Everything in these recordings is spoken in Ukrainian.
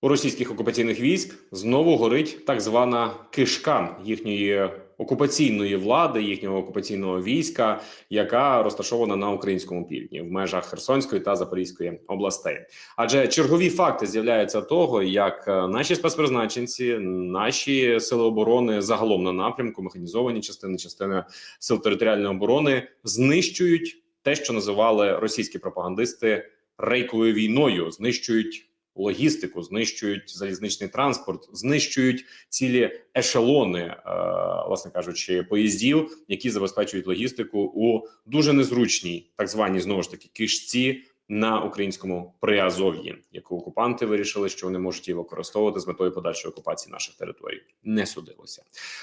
У російських окупаційних військ знову горить так звана кишка їхньої окупаційної влади, їхнього окупаційного війська, яка розташована на українському півдні в межах Херсонської та Запорізької областей. Адже чергові факти з'являються того, як е, наші спецпризначенці, наші сили оборони загалом на напрямку, механізовані частини, частини сил територіальної оборони знищують те, що називали російські пропагандисти рейковою війною, знищують логістику, знищують залізничний транспорт, знищують цілі ешелони, е, власне кажучи, поїздів, які забезпечують логістику у дуже незручній, так званій знову ж таки кишці на українському приазов'ї, яку окупанти вирішили, що вони можуть її використовувати з метою подальшої окупації наших територій. Не судилося.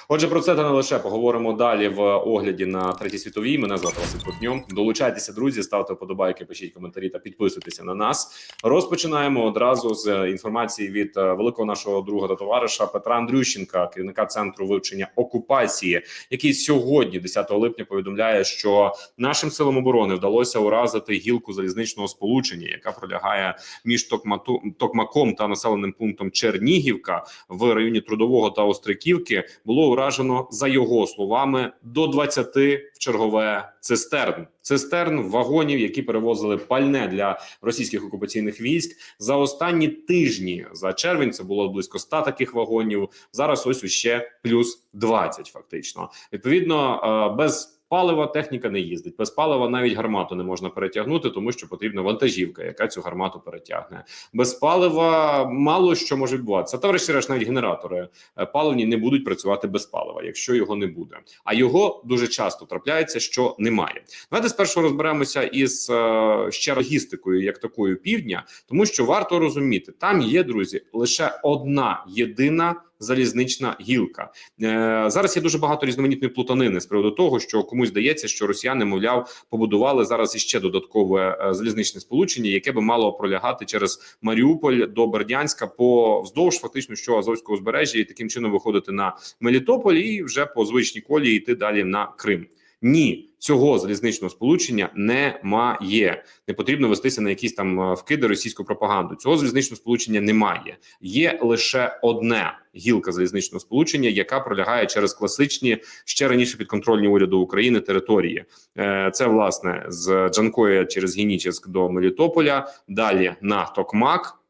Отже, про це та не лише поговоримо далі в огляді на третій світовій. Мене звати Василь Кутньом. Долучайтеся, друзі, ставте вподобайки, пишіть коментарі та підписуйтеся на нас. Розпочинаємо одразу з інформації від е, великого нашого друга та товариша Петра Андрющенка, керівника центру вивчення окупації, який сьогодні, 10 липня, повідомляє, що нашим силам оборони вдалося уразити гілку залізничного сполучення, яка пролягає між Токмату Токмаком та населеним пунктом Чернігівка в районі Трудового та Остриківки. Було уражено за його словами до 20 в чергове цистерн. Цистерн вагонів, які перевозили пальне для російських окупаційних військ за останні тижні. За червень це було близько 100 таких вагонів. Зараз ось ще плюс 20 Фактично, відповідно, е, без палива техніка не їздить. Без палива навіть гармату не можна перетягнути, тому що потрібна вантажівка, яка цю гармату перетягне. Без палива мало що може відбуватися. Та врешті-решт навіть генератори е, паливні не будуть працювати без палива, якщо його не буде. А його дуже часто трапляється, що немає. Давайте спершу розберемося із е, ще логістикою, як такою півдня, тому що варто розуміти, там є друзі лише одна єдина. Залізнична гілка е, зараз є дуже багато різноманітної плутанини з приводу того, що комусь здається, що росіяни, мовляв, побудували зараз іще додаткове е, залізничне сполучення, яке би мало пролягати через Маріуполь до Бердянська по вздовж фактично що Азовського узбережжя, і таким чином виходити на Мелітополь і вже по звичній колії йти далі на Крим. Ні, цього залізничного сполучення немає. Не потрібно вестися на якісь там е, вкиди російську пропаганду. Цього залізничного сполучення немає. Є лише одне гілка залізничного сполучення, яка пролягає через класичні ще раніше підконтрольні уряду України території. Е, Це власне з Джанкоя через Генічеськ до Мелітополя, далі на Токмак.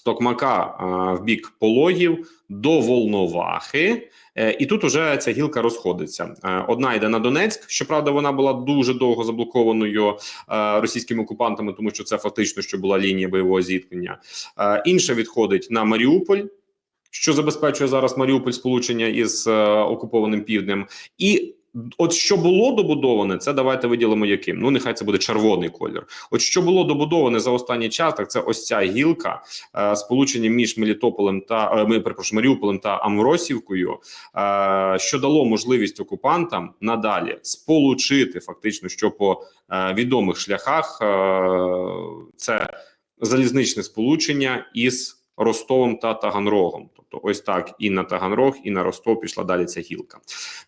З Токмака в бік пологів до Волновахи, е, і тут уже ця гілка розходиться. Е, одна йде на Донецьк. Щоправда, вона була дуже довго заблокованою е, російськими окупантами, тому що це фактично що була лінія бойового зіткнення. Інша відходить на Маріуполь. Що забезпечує зараз Маріуполь сполучення із е, окупованим півднем, і От що було добудоване, це давайте виділимо яким. Ну нехай це буде червоний колір. От що було добудоване за останній час, так це ось ця гілка е, сполучення між Мелітополем та е, ми перепрошую, Маріуполем та Амросівкою, е, що дало можливість окупантам надалі сполучити фактично, що по е, відомих шляхах е, це залізничне сполучення із Ростовом та Таганрогом. Тобто, ось так і на Таганрог, і на Ростов пішла далі ця гілка.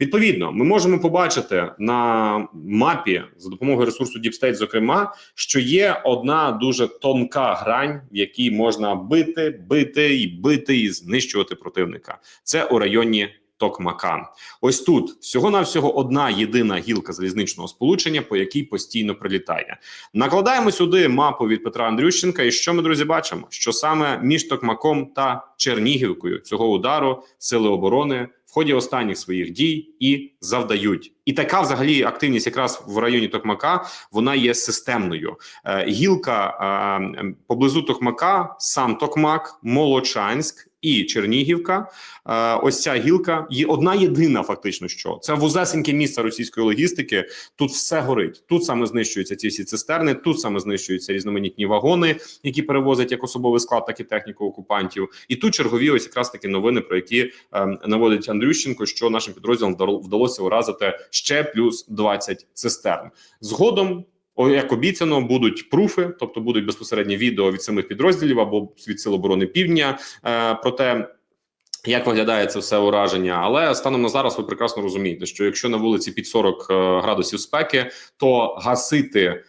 Відповідно, ми можемо побачити на мапі за допомогою ресурсу Deep зокрема, що є одна дуже тонка грань, в якій можна бити, бити і бити і знищувати противника. Це у районі. Токмака, ось тут всього навсього одна єдина гілка залізничного сполучення, по якій постійно прилітає. Накладаємо сюди мапу від Петра Андрющенка. І що ми друзі бачимо? Що саме між Токмаком та Чернігівкою цього удару сили оборони в ході останніх своїх дій і завдають. І така взагалі активність, якраз в районі Токмака, вона є системною. Е, гілка е, поблизу Токмака, сам Токмак, Молочанськ. І Чернігівка, е, ось ця гілка є одна єдина, фактично, що це вузесеньке місце російської логістики. Тут все горить. Тут саме знищуються ці всі цистерни, тут саме знищуються різноманітні вагони, які перевозять як особовий склад, так і техніку окупантів. І тут чергові ось якраз такі новини, про які е, наводить Андрющенко, що нашим підрозділам вдалося уразити ще плюс 20 цистерн. Згодом як обіцяно, будуть пруфи, тобто будуть безпосередні відео від самих підрозділів або від Сил оборони Півдня е, про те. Як виглядає це все ураження, але станом на зараз ви прекрасно розумієте, що якщо на вулиці під 40 е, градусів спеки, то гасити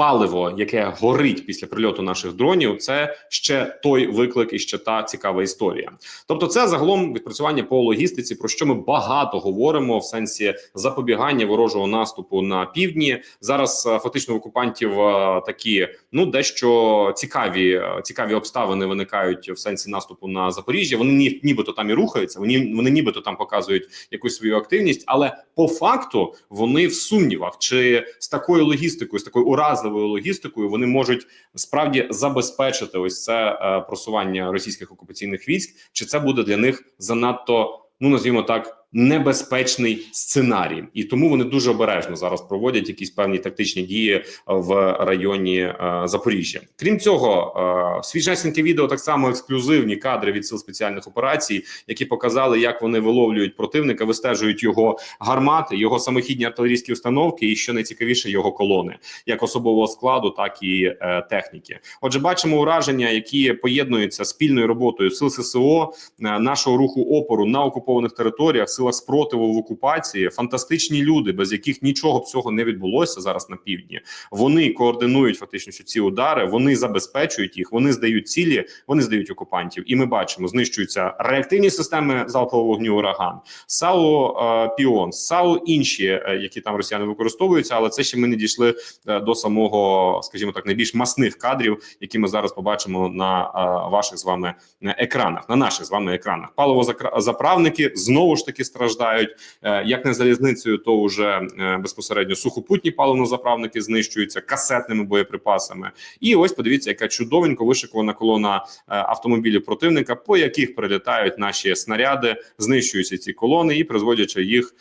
паливо, яке горить після прильоту наших дронів, це ще той виклик і ще та цікава історія. Тобто, це загалом відпрацювання по логістиці, про що ми багато говоримо в сенсі запобігання ворожого наступу на півдні. Зараз е, фактично окупантів е, такі ну дещо цікаві е, цікаві обставини виникають в сенсі наступу на Запоріжжя. Вони ні, нібито там і рухаються. Вони вони нібито там показують якусь свою активність, але по факту вони в сумнівах, чи з такою логістикою, з такою уразливою логістикою, вони можуть справді забезпечити ось це е, просування російських окупаційних військ, чи це буде для них занадто, ну назвімо так. Небезпечний сценарій, і тому вони дуже обережно зараз проводять якісь певні тактичні дії в районі е, Запоріжжя. Крім цього, е, свіжесеньке відео так само ексклюзивні кадри від сил спеціальних операцій, які показали, як вони виловлюють противника, вистежують його гармати, його самохідні артилерійські установки, і що найцікавіше, його колони, як особового складу, так і е, техніки. Отже, бачимо ураження, які поєднуються спільною роботою сил ССО, е, нашого руху опору на окупованих територіях силах спротиву в окупації, фантастичні люди, без яких нічого б цього не відбулося зараз на півдні. Вони координують фактично що ці удари, вони забезпечують їх, вони здають цілі, вони здають окупантів. І ми бачимо, знищуються реактивні системи залпового вогню ураган, САУ е, Піон, САУ інші, е, які там росіяни використовуються, але це ще ми не дійшли е, до самого, скажімо так, найбільш масних кадрів, які ми зараз побачимо на ваших з вами екранах, на наших з вами екранах. Паливозаправники знову ж таки страждають. Е, Як не залізницею, то вже е, безпосередньо сухопутні паливнозаправники знищуються касетними боєприпасами. І ось подивіться, яка чудовенько вишикована колона е, автомобілів противника, по яких прилітають наші снаряди, знищуються ці колони і призводячи їх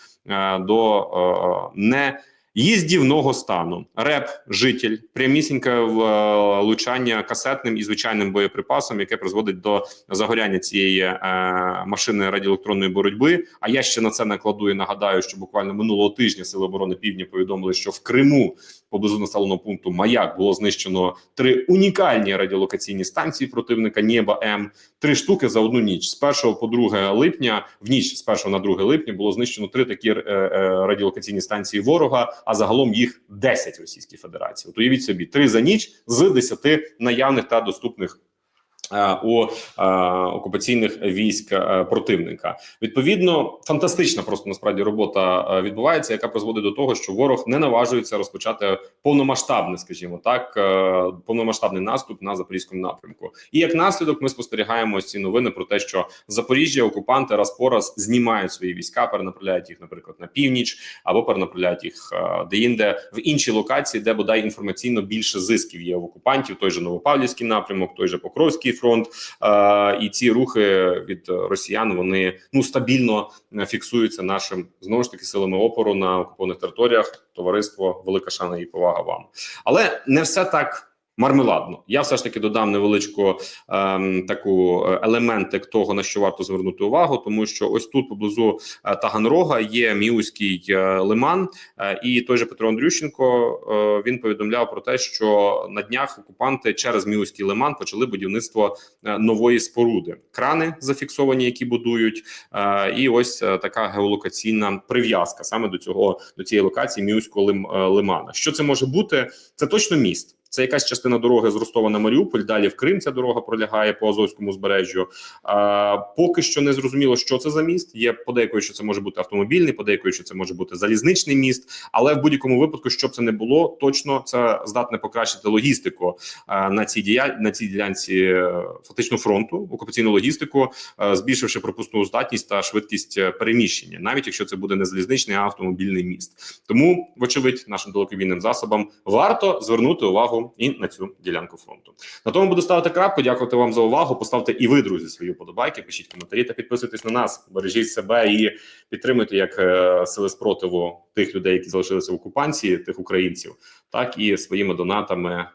до не Їздівного стану реп, житель, прямісіньке влучання касетним і звичайним боєприпасом, яке призводить до загоряння цієї е, машини радіоелектронної боротьби. А я ще на це накладу і нагадаю, що буквально минулого тижня сили оборони Півдня повідомили, що в Криму поблизу населеного пункту Маяк було знищено три унікальні радіолокаційні станції противника Нєба М. Три штуки за одну ніч з 1 по 2 липня. В ніч з 1 на 2 липня було знищено три такі е, е, радіолокаційні станції ворога. А загалом їх 10 в Російській Федерації. От уявіть собі три за ніч з 10 наявних та доступних. Е, У е, окупаційних військ е, противника відповідно фантастична просто насправді робота відбувається, яка призводить до того, що ворог не наважується розпочати повномасштабний, скажімо так, повномасштабний наступ на запорізькому напрямку. І як наслідок, ми спостерігаємо ці новини про те, що Запоріжжя окупанти раз по раз знімають свої війська, перенаправляють їх, наприклад, на північ або перенаправляють їх деінде в інші локації, де бодай інформаційно більше зисків є в окупантів. Той же Новопавлівський напрямок, той же Покровський фронт. Е, і ці рухи від росіян вони ну стабільно е, фіксуються нашим знову ж таки силами опору на окупованих територіях. Товариство, велика шана і повага вам, але не все так. Мармеладно, я все ж таки додам невеличку ем, таку е, елементик того, на що варто звернути увагу, тому що ось тут поблизу е, Таганрога є Міуський е, лиман, е, і той же Петро Андрющенко е, він повідомляв про те, що на днях окупанти через Міуський лиман почали будівництво нової споруди. Крани зафіксовані, які будують, е, і ось така геолокаційна прив'язка саме до цього до цієї локації Міуського лим, лимана. Що це може бути? Це точно міст. Це якась частина дороги з Ростова на Маріуполь. Далі в Крим ця дорога пролягає по Азовському збережжю. А, поки що не зрозуміло, що це за міст. Є подейкою, що це може бути автомобільний, подейкою, що це може бути залізничний міст. Але в будь-якому випадку, щоб це не було, точно це здатне покращити логістику а, на цій дія... на цій ділянці е, фактично фронту, окупаційну логістику, е, збільшивши пропускну здатність та швидкість е, переміщення, навіть якщо це буде не залізничний, а автомобільний міст. Тому, вочевидь, нашим далекобійним засобам варто звернути увагу і на цю ділянку фронту. На тому буду ставити крапку. Дякувати вам за увагу. Поставте і ви, друзі, свої подобайки, пишіть коментарі та підписуйтесь на нас. Бережіть себе і підтримуйте як е, сили спротиву тих людей, які залишилися в окупації, тих українців, так і своїми донатами.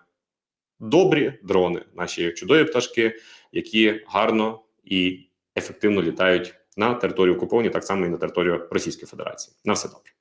Добрі дрони, наші чудові пташки, які гарно і ефективно літають на територію окуповані, так само і на територію Російської Федерації. На все добре.